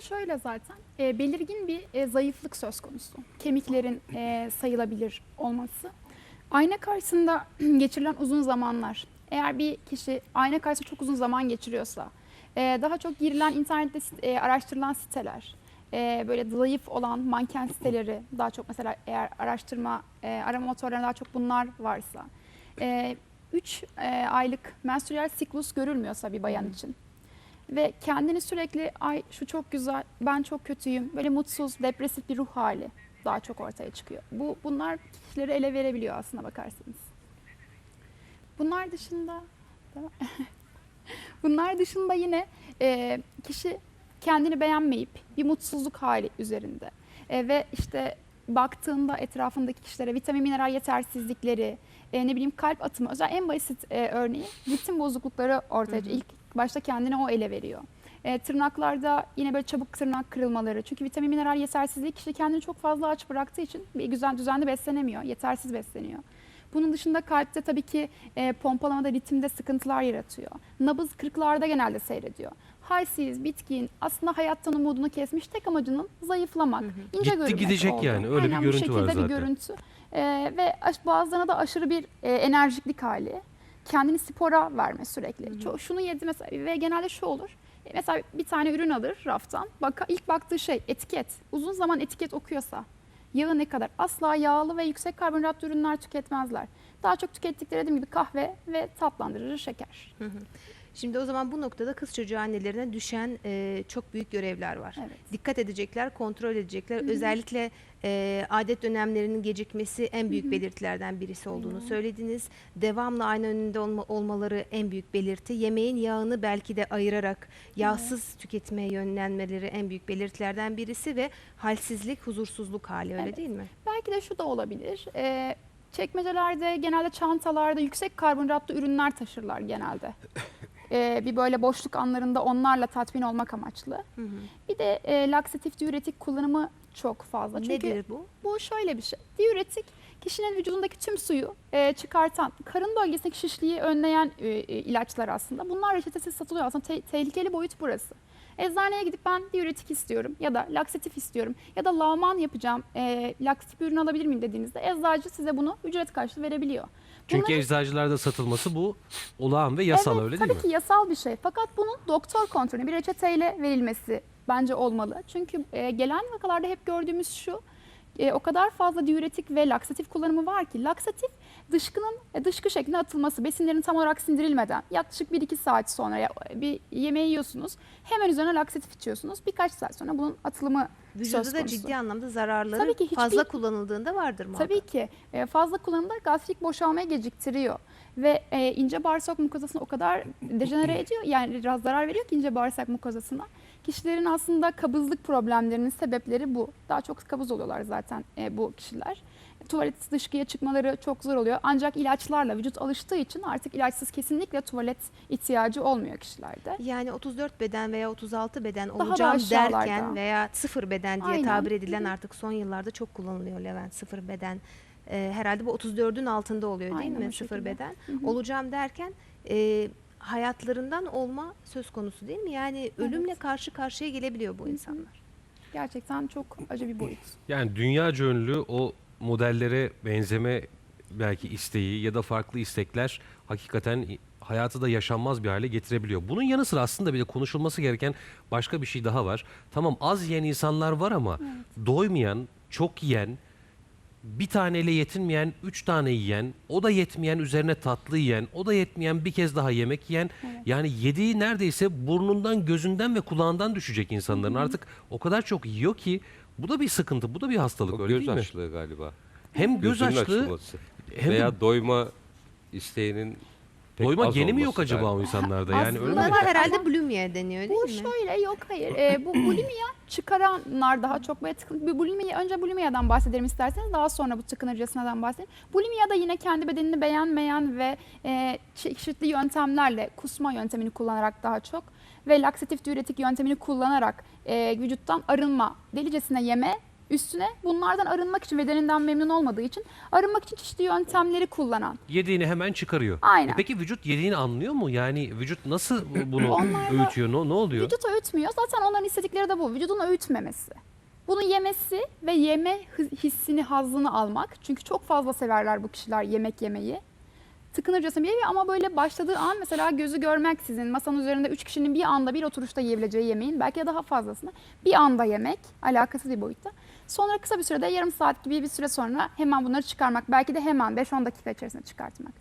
de şöyle zaten e, belirgin bir e, zayıflık söz konusu. Kemiklerin e, sayılabilir olması. Ayna karşısında geçirilen uzun zamanlar. Eğer bir kişi ayna karşısında çok uzun zaman geçiriyorsa, e, daha çok girilen internette e, araştırılan siteler, e, böyle zayıf olan manken siteleri daha çok mesela eğer araştırma e, arama motorlarında daha çok bunlar varsa, 3 aylık menstrüel siklus görülmüyorsa bir bayan için ve kendini sürekli ay şu çok güzel, ben çok kötüyüm, böyle mutsuz, depresif bir ruh hali daha çok ortaya çıkıyor. Bu bunlar kişileri ele verebiliyor aslına bakarsanız. Bunlar dışında bunlar dışında yine e, kişi kendini beğenmeyip bir mutsuzluk hali üzerinde E, ve işte baktığında etrafındaki kişilere vitamin mineral yetersizlikleri, e, ne bileyim kalp atımı, özel en basit e, örneği ritim bozuklukları ortaya çıkıyor. İlk başta kendine o ele veriyor. E, tırnaklarda yine böyle çabuk tırnak kırılmaları. Çünkü vitamin mineral yetersizliği kişi kendini çok fazla aç bıraktığı için bir güzel düzenli beslenemiyor, yetersiz besleniyor. Bunun dışında kalpte tabii ki e, pompalamada, ritimde sıkıntılar yaratıyor. Nabız 40'larda genelde seyrediyor. Halsiz, bitkin, aslında hayattan umudunu kesmiş tek amacının zayıflamak, ince Gitti görünmek gidecek oldu. yani, öyle bir Aynen, görüntü bu var şekilde bir zaten. görüntü. E, ve bazılarına da aşırı bir e, enerjiklik hali. Kendini spora verme sürekli. Ço- şunu yedi mesela ve genelde şu olur. E, Mesela bir tane ürün alır raftan. Bak, ilk baktığı şey etiket. Uzun zaman etiket okuyorsa yağı ne kadar? Asla yağlı ve yüksek karbonhidratlı ürünler tüketmezler. Daha çok tükettikleri dediğim gibi kahve ve tatlandırıcı şeker. Şimdi o zaman bu noktada kız çocuğu annelerine düşen e, çok büyük görevler var. Evet. Dikkat edecekler, kontrol edecekler. Özellikle e, adet dönemlerinin gecikmesi en büyük belirtilerden birisi olduğunu söylediniz. Devamlı aynı önünde olma- olmaları en büyük belirti. Yemeğin yağını belki de ayırarak yağsız tüketmeye yönlenmeleri en büyük belirtilerden birisi ve halsizlik, huzursuzluk hali öyle Evet. değil mi? Belki de şu da olabilir. Ee, çekmecelerde, genelde çantalarda yüksek karbonhidratlı ürünler taşırlar genelde. Ee, bir böyle boşluk anlarında onlarla tatmin olmak amaçlı. Bir de e, laksatif diüretik kullanımı çok fazla. Çünkü Nedir bu? bu şöyle bir şey. Diüretik kişinin vücudundaki tüm suyu e, çıkartan, karın bölgesindeki şişliği önleyen e, e, ilaçlar aslında. Bunlar reçetesiz satılıyor. Aslında te- tehlikeli boyut burası. Eczaneye gidip ben diüretik istiyorum ya da laksatif istiyorum ya da lağman yapacağım, e, laksatif bir ürün alabilir miyim dediğinizde eczacı size bunu ücret karşılığı verebiliyor. Çünkü Bunların- eczacılarda satılması bu olağan ve yasal evet, öyle tabii değil mi? ki yasal bir şey. Fakat bunun doktor kontrolü bir reçeteyle verilmesi bence olmalı. Çünkü e, gelen vakalarda hep gördüğümüz şu. E, o kadar fazla diüretik ve laksatif kullanımı var ki laksatif dışkının e, dışkı şeklinde atılması besinlerin tam olarak sindirilmeden yaklaşık 1-2 saat sonra ya- bir yemeği yiyorsunuz. Hemen üzerine laksatif içiyorsunuz. Birkaç saat sonra bunun atılımı Vücuda da ciddi anlamda zararları Tabii ki hiçbir- fazla kullanıldığında vardır muhakkak. Tabii ki e, fazla kullanımda gastrik boşalmayı geciktiriyor ve e, ince bağırsak mukozasını o kadar dejenere ediyor yani biraz zarar veriyor ki ince bağırsak mukozasına. Kişilerin aslında kabızlık problemlerinin sebepleri bu. Daha çok kabız oluyorlar zaten e, bu kişiler. Tuvalet dışkıya çıkmaları çok zor oluyor. Ancak ilaçlarla vücut alıştığı için artık ilaçsız kesinlikle tuvalet ihtiyacı olmuyor kişilerde. Yani 34 beden veya 36 beden da olacağım derken veya sıfır beden diye Aynen. tabir edilen artık son yıllarda çok kullanılıyor Levent sıfır beden. Ee, herhalde bu 34'ün altında oluyor değil Aynen mi sıfır şekilde. beden? Hı hı. Olacağım derken e, hayatlarından olma söz konusu değil mi? Yani ölümle karşı karşıya gelebiliyor bu insanlar. Gerçekten çok acı bir boyut. Yani dünyaca ünlü o modellere benzeme belki isteği ya da farklı istekler hakikaten hayatı da yaşanmaz bir hale getirebiliyor. Bunun yanı sıra aslında bir de konuşulması gereken başka bir şey daha var. Tamam az yiyen insanlar var ama doymayan, çok yiyen, bir taneyle yetinmeyen, üç tane yiyen, o da yetmeyen üzerine tatlı yiyen, o da yetmeyen bir kez daha yemek yiyen. Evet. Yani yediği neredeyse burnundan, gözünden ve kulağından düşecek insanların. Artık o kadar çok yiyor ki bu da bir sıkıntı, bu da bir hastalık O öyle göz değil mi? açlığı galiba. Hem göz Gözünün açlığı açılması. hem de Veya doyma isteğinin pek doyma az geni mi olması yok acaba galiba. o insanlarda? Yani öyle Aslında mi? Buna herhalde bulimia deniyor değil Bu mi? şöyle yok hayır. Ee, bu bulimia çıkaranlar daha çok böyle tıkın, bir bulimia önce bulimia'dan bahsedelim isterseniz daha sonra bu tıkınırcasından bahsedelim. Bulimia da yine kendi bedenini beğenmeyen ve e, çeşitli yöntemlerle kusma yöntemini kullanarak daha çok ve laksatif diüretik yöntemini kullanarak e, vücuttan arınma, delicesine yeme Üstüne bunlardan arınmak için bedeninden memnun olmadığı için arınmak için çeşitli yöntemleri kullanan. Yediğini hemen çıkarıyor. Aynen. E peki vücut yediğini anlıyor mu? Yani vücut nasıl bunu Onlarda- öğütüyor? Ne, ne oluyor? Vücut öğütmüyor. Zaten onların istedikleri de bu. Vücudun öğütmemesi. Bunu yemesi ve yeme hissini, hazzını almak. Çünkü çok fazla severler bu kişiler yemek yemeyi. Tıkınırcasına bir ama böyle başladığı an mesela gözü görmeksizin masanın üzerinde üç kişinin bir anda bir oturuşta yiyebileceği yemeğin belki de daha fazlasını bir anda yemek alakasız bir boyutta. Sonra kısa bir sürede yarım saat gibi bir süre sonra hemen bunları çıkarmak. Belki de hemen 5-10 dakika içerisinde çıkartmak.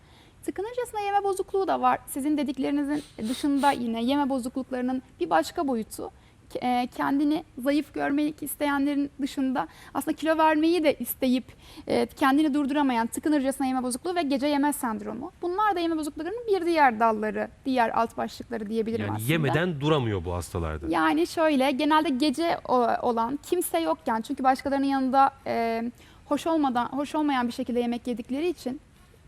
Tıkınırcasına yeme bozukluğu da var. Sizin dediklerinizin dışında yine yeme bozukluklarının bir başka boyutu. E, Kendini zayıf görmek isteyenlerin dışında aslında kilo vermeyi de isteyip e, kendini durduramayan tıkınırcasına yeme bozukluğu ve gece yeme sendromu. Bunlar da yeme bozukluklarının bir diğer dalları, diğer alt başlıkları diyebilirim Yani aslında. yemeden duramıyor bu hastalarda. Yani şöyle genelde gece olan kimse yokken çünkü başkalarının yanında e, hoş olmadan hoş olmayan bir şekilde yemek yedikleri için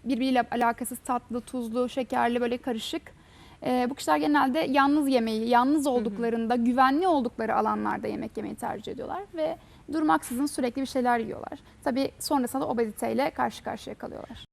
birbiriyle alakasız tatlı, tuzlu, şekerli böyle karışık. E, bu kişiler genelde yalnız yemeği, yalnız olduklarında, güvenli oldukları alanlarda yemek yemeyi tercih ediyorlar ve durmaksızın sürekli bir şeyler yiyorlar. Tabii sonrasında da obeziteyle karşı karşıya kalıyorlar.